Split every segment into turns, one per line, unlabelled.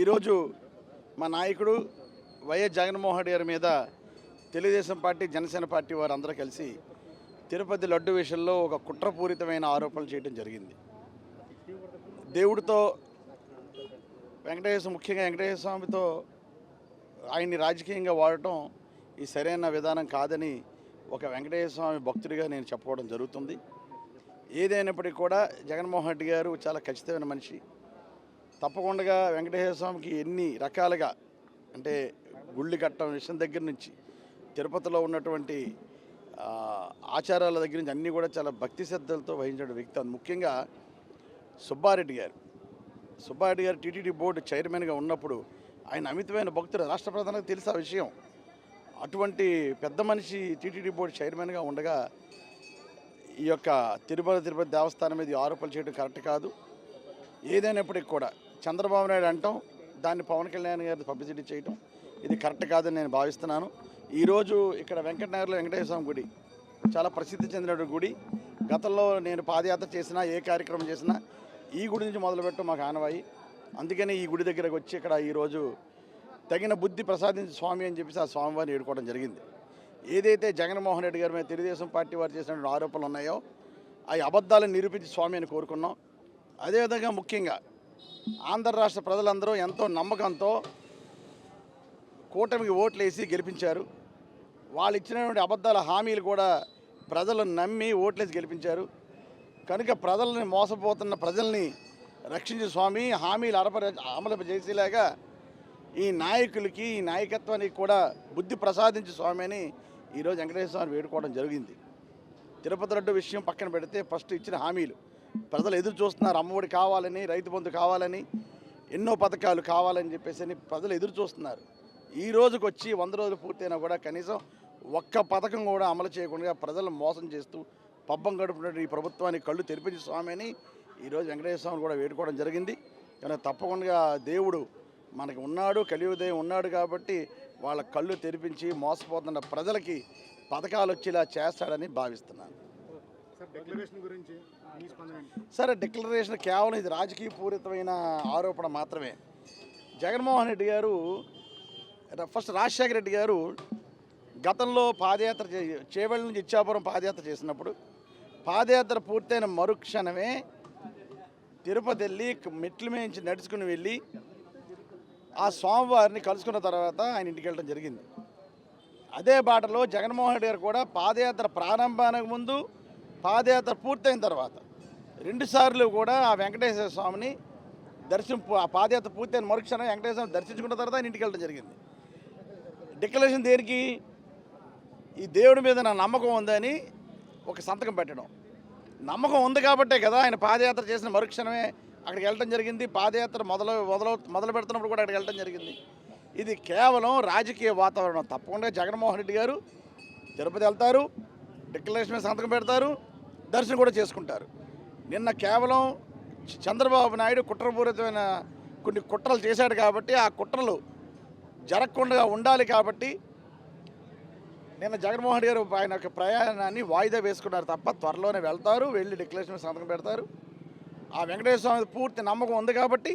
ఈరోజు మా నాయకుడు వైఎస్ జగన్మోహన్ రెడ్డి గారి మీద తెలుగుదేశం పార్టీ జనసేన పార్టీ వారు అందరూ కలిసి తిరుపతి లడ్డు విషయంలో ఒక కుట్రపూరితమైన ఆరోపణలు చేయడం జరిగింది. దేవుడితో వెంకటేశ్వర ముఖ్యంగా వెంకటేశ్వర స్వామితో ఆయన్ని రాజకీయంగా వాడటం ఈ సరైన విధానం కాదని ఒక వెంకటేశ్వర స్వామి భక్తుడిగా నేను చెప్పుకోవడం జరుగుతుంది. ఏదైనప్పటికీ కూడా జగన్మోహన్ రెడ్డి గారు చాలా ఖచ్చితమైన మనిషి. తప్పకుండా వెంకటేశ్వర స్వామికి ఎన్ని రకాలుగా అంటే గుళ్ళు కట్టడం విషయం దగ్గర నుంచి తిరుపతిలో ఉన్నటువంటి ఆచారాల దగ్గర నుంచి అన్నీ కూడా చాలా భక్తి శ్రద్ధలతో వహించిన వ్యక్తి అది ముఖ్యంగా సుబ్బారెడ్డి గారు. సుబ్బారెడ్డి గారు టీటీడీ బోర్డు చైర్మన్గా ఉన్నప్పుడు ఆయన అమితమైన భక్తుడు. రాష్ట్ర ప్రధానికి తెలుసు ఆ విషయం. అటువంటి పెద్ద మనిషి టీటీడీ బోర్డు చైర్మన్గా ఉండగా ఈ యొక్క తిరుమల తిరుపతి దేవస్థానం మీద ఆరోపణలు చేయడం కరెక్ట్ కాదు. ఏదైనప్పటికీ కూడా చంద్రబాబు నాయుడు అంటాం దాన్ని పవన్ కళ్యాణ్ గారి పబ్లిసిటీ చేయటం ఇది కరెక్ట్ కాదని నేను భావిస్తున్నాను. ఈరోజు ఇక్కడ వెంకటనగర్లో వెంకటేశ్వర స్వామి గుడి చాలా ప్రసిద్ధి చెందిన గుడి. గతంలో నేను పాదయాత్ర చేసినా ఏ కార్యక్రమం చేసినా ఈ గుడి నుంచి మొదలుపెట్టడం మాకు ఆనవాయి. అందుకని ఈ గుడి దగ్గరకు వచ్చి ఇక్కడ ఈరోజు తగిన బుద్ధి ప్రసాదించి స్వామి అని చెప్పేసి ఆ స్వామివారిని ఏడుకోవడం జరిగింది. ఏదైతే జగన్మోహన్ రెడ్డి గారి మీద తెలుగుదేశం పార్టీ వారు చేసిన ఆరోపణలు ఉన్నాయో ఆ అబద్ధాలను నిరూపించి స్వామి అని కోరుకున్నాం. అదేవిధంగా ముఖ్యంగా ఆంధ్ర రాష్ట్ర ప్రజలందరూ ఎంతో నమ్మకంతో కూటమికి ఓట్లేసి గెలిపించారు. వాళ్ళు ఇచ్చినటువంటి అబద్ధాల హామీలు కూడా ప్రజలు నమ్మి ఓట్లేసి గెలిపించారు. కనుక ప్రజల్ని మోసపోతున్న ప్రజల్ని రక్షించే స్వామి హామీలు అరప అమలు చేసేలాగా ఈ నాయకులకి ఈ నాయకత్వానికి కూడా బుద్ధి ప్రసాదించే స్వామి అని ఈరోజు వెంకటేశ్వర స్వామి వేడుకోవడం జరిగింది. తిరుపతి లడ్డు విషయం పక్కన పెడితే ఫస్ట్ ఇచ్చిన హామీలు. ప్రజలు ఎదురు చూస్తున్నారు అమ్మఒడి కావాలని రైతు బంధు కావాలని ఎన్నో పథకాలు కావాలని చెప్పేసి అని ప్రజలు ఎదురు చూస్తున్నారు. ఈ రోజుకి వచ్చి వంద రోజులు పూర్తయినా కూడా కనీసం ఒక్క పథకం కూడా అమలు చేయకుండా ప్రజలను మోసం చేస్తూ పబ్బం గడుపుతున్న ఈ ప్రభుత్వానికి కళ్ళు తెరిపించి స్వామి అని ఈరోజు వెంకటేశ్వర స్వామిని కూడా వేడుకోవడం జరిగింది. కానీ తప్పకుండా దేవుడు మనకు ఉన్నాడు కలియుదయం ఉన్నాడు కాబట్టి వాళ్ళ కళ్ళు తెరిపించి మోసపోతున్న ప్రజలకి పథకాలు వచ్చేలా చేస్తాడని భావిస్తున్నాను.
సార్ డిక్లరేషన్ గురించి
సరే డిక్లరేషన్ కేవలం ఇది రాజకీయ పూరితమైన ఆరోపణ మాత్రమే. జగన్మోహన్ రెడ్డి గారు ఫస్ట్ రాజశేఖర రెడ్డి గారు గతంలో పాదయాత్ర చే- చేవెళ్ళ నుంచి ఇచ్చాపురం పాదయాత్ర చేసినప్పుడు పాదయాత్ర పూర్తయిన మరుక్షణమే తిరుపతి వెళ్ళి మెట్ల మీద నడుచుకుని వెళ్ళి ఆ స్వామివారిని కలుసుకున్న తర్వాత ఆయన ఇంటికి వెళ్ళడం జరిగింది. అదే బాటలో జగన్మోహన్ రెడ్డి గారు కూడా పాదయాత్ర ప్రారంభానికి ముందు పాదయాత్ర పూర్తయిన తర్వాత రెండుసార్లు కూడా ఆ వెంకటేశ్వర స్వామిని దర్శనం ఆ పాదయాత్ర పూర్తయిన మరుక్షణం వెంకటేశ్వర స్వామి దర్శించుకున్న తర్వాత ఆయన ఇంటికి వెళ్ళడం జరిగింది. డిక్లరేషన్ దేనికి? ఈ దేవుడి మీద నా నమ్మకం ఉందని ఒక సంతకం పెట్టడం. నమ్మకం ఉంది కాబట్టే కదా ఆయన పాదయాత్ర చేసిన మరుక్షణమే అక్కడికి వెళ్ళడం జరిగింది. పాదయాత్ర మొదలు మొదలు మొదలు పెడుతున్నప్పుడు కూడా అక్కడికి వెళ్ళడం జరిగింది. ఇది కేవలం రాజకీయ వాతావరణం. తప్పకుండా జగన్మోహన్ రెడ్డి గారు తిరుపతి వెళ్తారు. డిక్లరేషన్ మీద సంతకం పెడతారు దర్శనం కూడా చేసుకుంటారు. నిన్న కేవలం చంద్రబాబు నాయుడు కుట్రపూరితమైన కొన్ని కుట్రలు చేశాడు కాబట్టి ఆ కుట్రలు జరగకుండా ఉండాలి కాబట్టి నిన్న జగన్మోహన్ గారు ఆయన యొక్క ప్రయాణాన్ని వాయిదా వేసుకున్నారు తప్ప త్వరలోనే వెళ్తారు వెళ్ళి డిక్లరేషన్ మీద సంతకం పెడతారు. ఆ వెంకటేశ్వర స్వామి పూర్తి నమ్మకం ఉంది కాబట్టి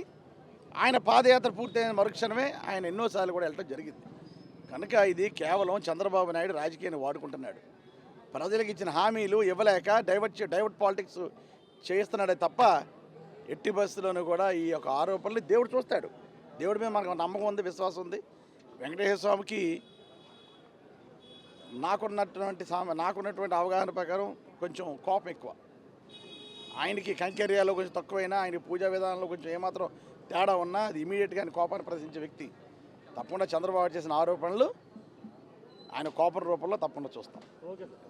ఆయన పాదయాత్ర పూర్తయిన మరుక్షణమే ఆయన ఎన్నోసార్లు కూడా వెళ్ళడం జరిగింది. కనుక ఇది కేవలం చంద్రబాబు నాయుడు రాజకీయాన్ని వాడుకుంటున్నాడు. ప్రజలకు ఇచ్చిన హామీలు ఇవ్వలేక డైవర్ట్ డైవర్ట్ పాలిటిక్స్ చేస్తున్నాడే తప్ప ఎట్టి బస్సులోనూ కూడా ఈ యొక్క ఆరోపణలు దేవుడు చూస్తాడు. దేవుడి మీద మనకు నమ్మకం ఉంది విశ్వాసం ఉంది. వెంకటేశ్వర స్వామికి నాకున్నటువంటి సామ నాకున్నటువంటి అవగాహన ప్రకారం కొంచెం కోపం ఎక్కువ. ఆయనకి కంకేరియాలో కొంచెం తక్కువైనా ఆయన పూజా విధానంలో కొంచెం ఏమాత్రం తేడా ఉన్నా అది ఇమీడియట్గా ఆయన కోపాన్ని ప్రదర్శించే వ్యక్తి. తప్పకుండా చంద్రబాబు చేసిన ఆరోపణలు ఆయన కోపం రూపంలో తప్పకుండా చూస్తాం.
ఓకే